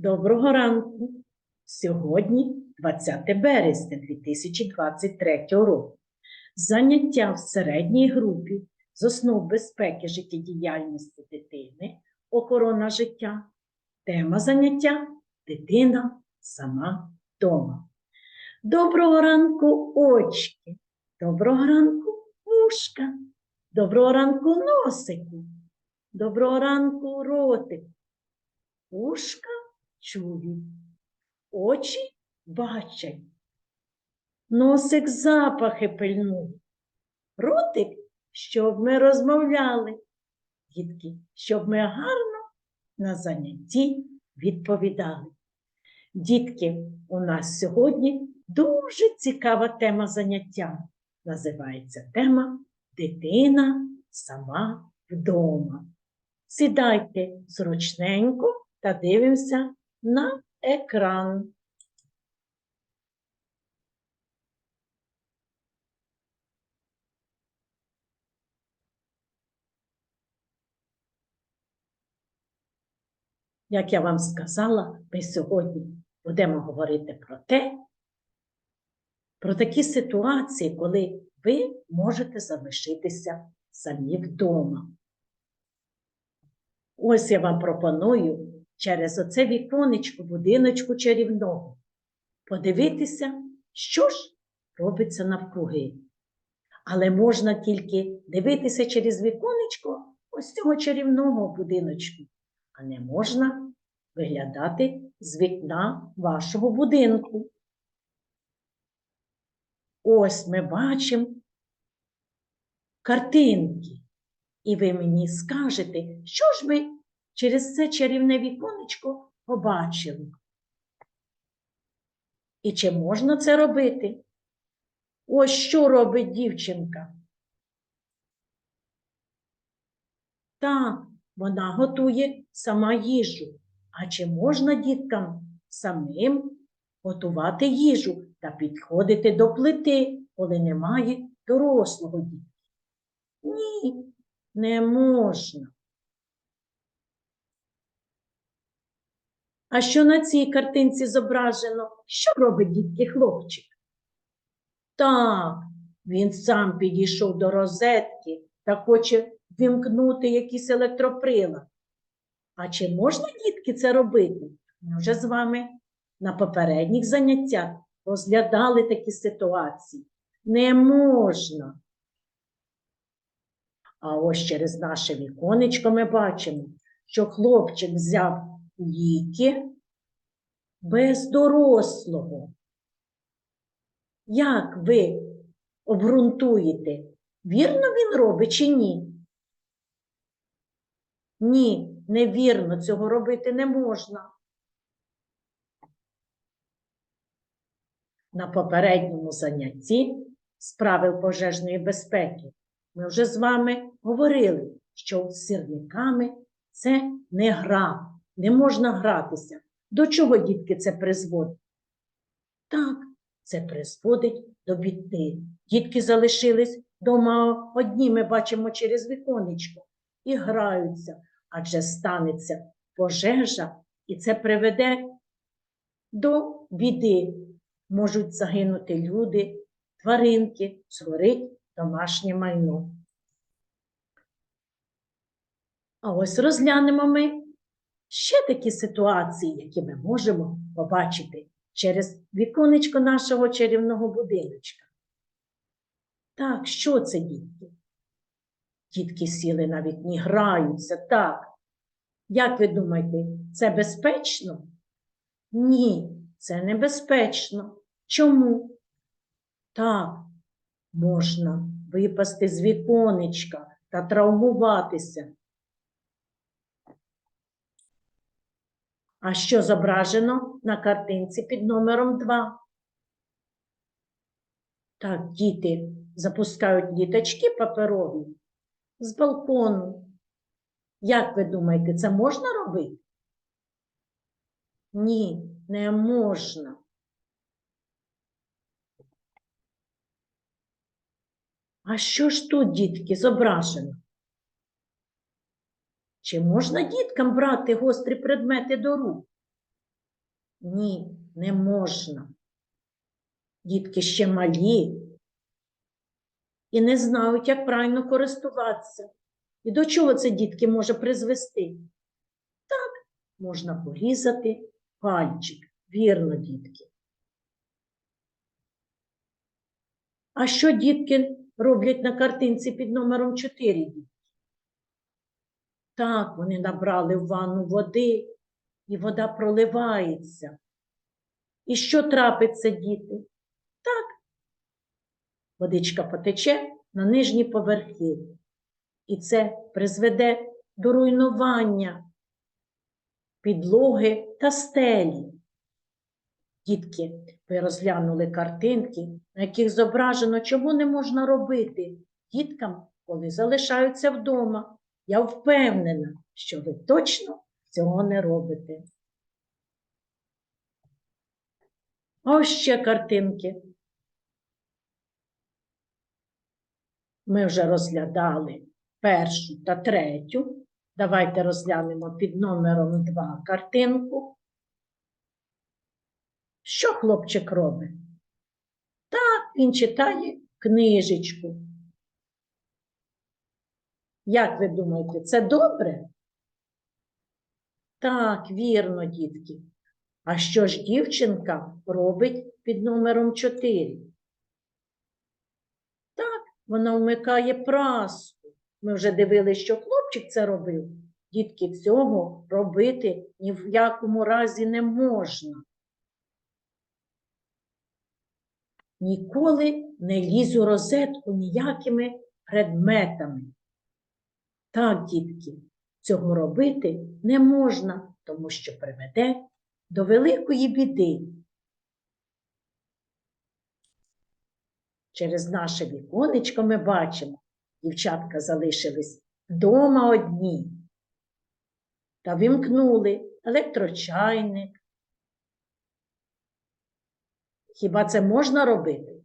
Доброго ранку! Сьогодні 20 березня 2023 року. Заняття в середній групі з основ безпеки життєдіяльності дитини, охорона життя. Тема заняття дитина сама вдома. Доброго ранку, очки! Доброго ранку, вушка! Доброго ранку, носику! Доброго ранку, ротик! Ушка чують, очі бачать, носик запахи пильнує, ротик, щоб ми розмовляли, дітки, щоб ми гарно на занятті відповідали. Дітки, у нас сьогодні дуже цікава тема заняття. Називається тема Дитина сама вдома. Сідайте зручненько та дивимося на екран. Як я вам сказала, ми сьогодні будемо говорити про те, про такі ситуації, коли ви можете залишитися самі вдома. Ось я вам пропоную через оце віконечко будиночку чарівного подивитися, що ж робиться навкруги. Але можна тільки дивитися через віконечко ось цього чарівного будиночку, а не можна виглядати з вікна вашого будинку. Ось ми бачимо картинки. І ви мені скажете, що ж ми через це чарівне віконечко побачили? І чи можна це робити? Ось що робить дівчинка. Так, вона готує сама їжу. А чи можна діткам самим готувати їжу та підходити до плити, коли немає дорослого дітей? Ні, не можна. А що на цій картинці зображено? Що робить дітки хлопчик? Так, він сам підійшов до розетки та хоче вімкнути якийсь електроприлад. А чи можна, дітки, це робити? Ми вже з вами на попередніх заняттях розглядали такі ситуації. Не можна. А ось через наше віконечко ми бачимо, що хлопчик взяв ліки без дорослого. Як ви обґрунтуєте, вірно він робить чи ні? Ні, невірно, цього робити не можна. На попередньому занятті з правил пожежної безпеки ми вже з вами говорили, що з сірниками це не гра, не можна гратися. До чого, дітки, це призводить? Так, це призводить до біди. Дітки залишились вдома одні, ми бачимо через віконечко, і граються, адже станеться пожежа, і це приведе до біди. Можуть загинути люди, тваринки, згорить домашнє майно. А ось розглянемо ми ще такі ситуації, які ми можемо побачити через віконечко нашого чарівного будиночка. Так, що це дітки? Дітки сіли на вікні, граються, так. Як ви думаєте, це безпечно? Ні, це небезпечно. Чому? Так, можна випасти з віконечка та травмуватися. А що зображено на картинці під номером 2? Так, діти запускають діточки паперові з балкону. Як ви думаєте, це можна робити? Ні, не можна. А що ж тут, дітки, зображено? Чи можна діткам брати гострі предмети до рук? Ні, не можна. Дітки ще малі і не знають, як правильно користуватися. І до чого це дітки може призвести? Так, можна порізати пальчик. Вірно, дітки. А що дітки роблять на картинці під номером 4? Так, вони набрали в ванну води, і вода проливається. І що трапиться, діти? Так, водичка потече на нижні поверхи. І це призведе до руйнування підлоги та стелі. Дітки, ви розглянули картинки, на яких зображено, чому не можна робити діткам, коли залишаються вдома. Я впевнена, що ви точно цього не робите. Ось ще картинки. Ми вже розглядали першу та третю. Давайте розглянемо під номером 2 картинку. Що хлопчик робить? Так, він читає книжечку. Як ви думаєте, це добре? Так, вірно, дітки. А що ж дівчинка робить під номером 4? Так, вона вмикає праску. Ми вже дивилися, що хлопчик це робив. Дітки, цього робити ні в якому разі не можна. Ніколи не лізь у розетку ніякими предметами. Так, дітки, цього робити не можна, тому що приведе до великої біди. Через наше віконечко ми бачимо, дівчатка залишились вдома одні та вимкнули електрочайник. Хіба це можна робити?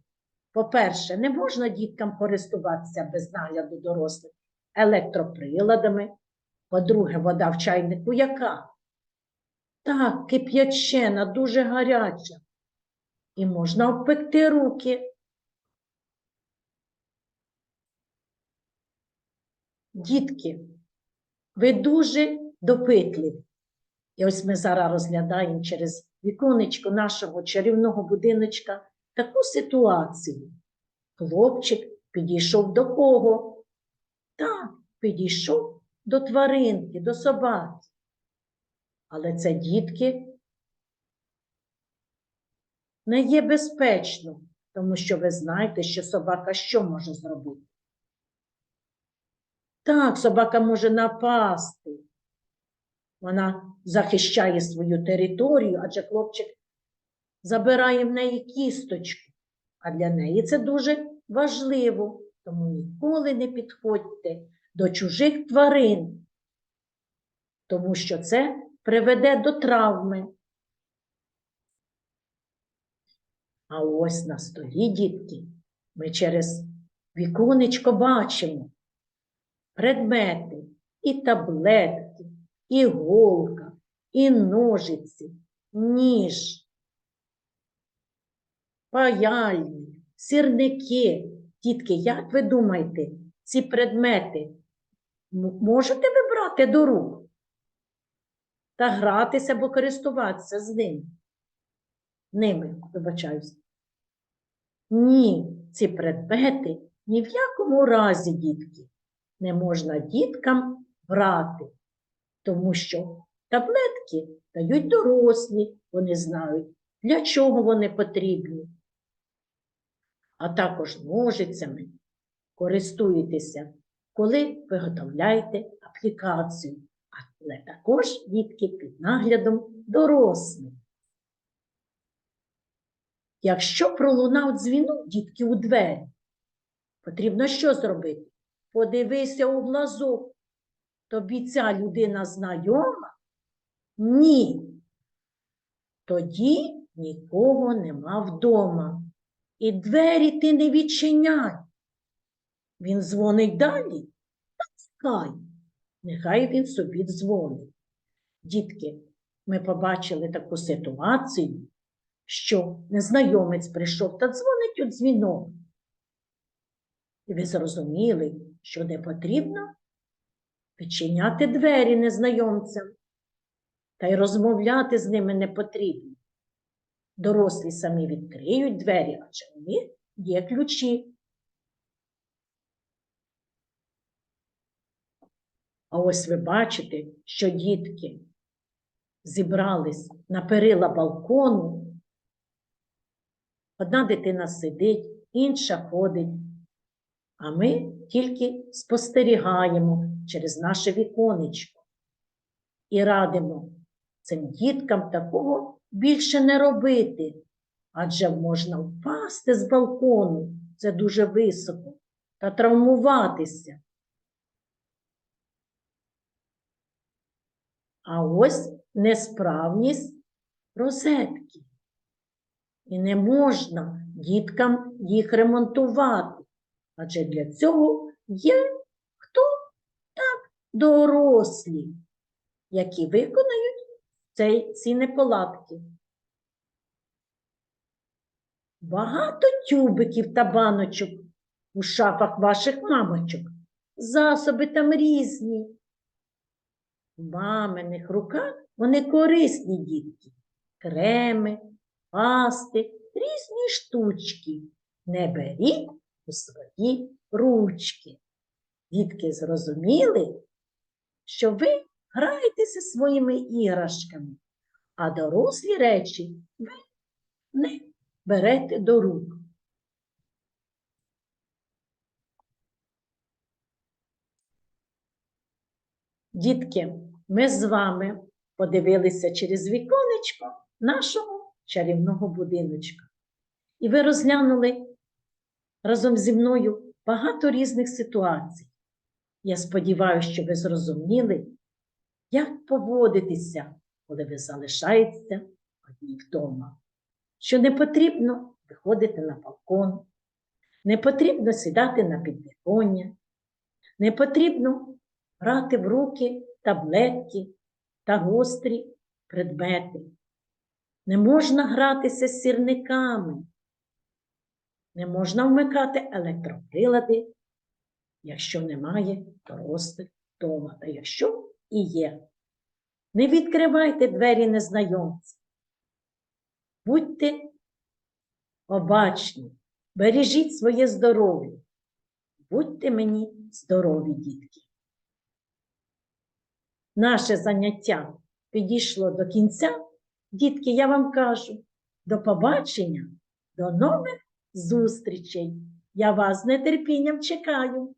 По-перше, не можна діткам користуватися без нагляду дорослих електроприладами. По-друге, вода в чайнику яка? Так, кип'ячена, дуже гаряча. І можна обпекти руки. Дітки, ви дуже допитливі. І ось ми зараз розглядаємо через віконечко нашого чарівного будиночка таку ситуацію. Хлопчик підійшов до кого? Так, підійшов до тваринки, до собаки. Але це дітки не є безпечно, тому що ви знаєте, що собака що може зробити? Так, собака може напасти. Вона захищає свою територію, адже хлопчик забирає в неї кісточку. А для неї це дуже важливо. Тому ніколи не підходьте до чужих тварин, тому що це приведе до травми. А ось на столі, дітки, ми через віконечко бачимо предмети і таблетки, і голка, і ножиці, ніж, паяльник, сірники. Дітки, як ви думаєте, ці предмети можете ви брати до рук та гратися або користуватися з ними? Ними, вибачаюсь. Ні, ці предмети ні в якому разі, дітки, не можна діткам брати, тому що таблетки дають дорослі, вони знають, для чого вони потрібні. А також ножицями користуєтеся, коли виготовляєте аплікацію, але також дітки під наглядом дорослих. Якщо пролунав дзвінок дітки у двері, потрібно що зробити? Подивися у глазок. Тобі ця людина знайома? Ні. Тоді нікого нема вдома. І двері ти не відчиняй. Він дзвонить далі. Та чекай. Нехай він собі дзвонить. Дітки, ми побачили таку ситуацію, що незнайомець прийшов та дзвонить у дзвінок. І ви зрозуміли, що не потрібно відчиняти двері незнайомцям, та й розмовляти з ними не потрібно. Дорослі самі відкриють двері, адже у них є ключі. А ось ви бачите, що дітки зібрались на перила балкону. Одна дитина сидить, інша ходить, а ми тільки спостерігаємо через наше віконечко і радимо цим діткам такого більше не робити, адже можна впасти з балкону, це дуже високо, та травмуватися. А ось несправність розетки. І не можна діткам їх ремонтувати. Адже для цього є хто так дорослі, які виконають цей, ці неполадки. Багато тюбиків та баночок у шафах ваших мамочок. Засоби там різні. В маминих руках вони корисні дітки. Креми, пасти, різні штучки. Не беріть у свої ручки. Дітки зрозуміли, що ви граєтеся своїми іграшками, а дорослі речі ви не берете до рук. Дітки, ми з вами подивилися через віконечко нашого чарівного будиночка. І ви розглянули разом зі мною багато різних ситуацій. Я сподіваюся, що ви зрозуміли, як поводитися, коли ви залишаєтеся одні вдома. Що не потрібно виходити на балкон, не потрібно сідати на підвіконня, не потрібно брати в руки таблетки та гострі предмети. Не можна гратися з сірниками, не можна вмикати електроприлади, якщо немає дорослих вдома, та якщо і є. Не відкривайте двері незнайомців. Будьте обачні, бережіть своє здоров'я. Будьте мені здорові, дітки. Наше заняття підійшло до кінця. Дітки, я вам кажу, до побачення, до нових зустрічей. Я вас з нетерпінням чекаю.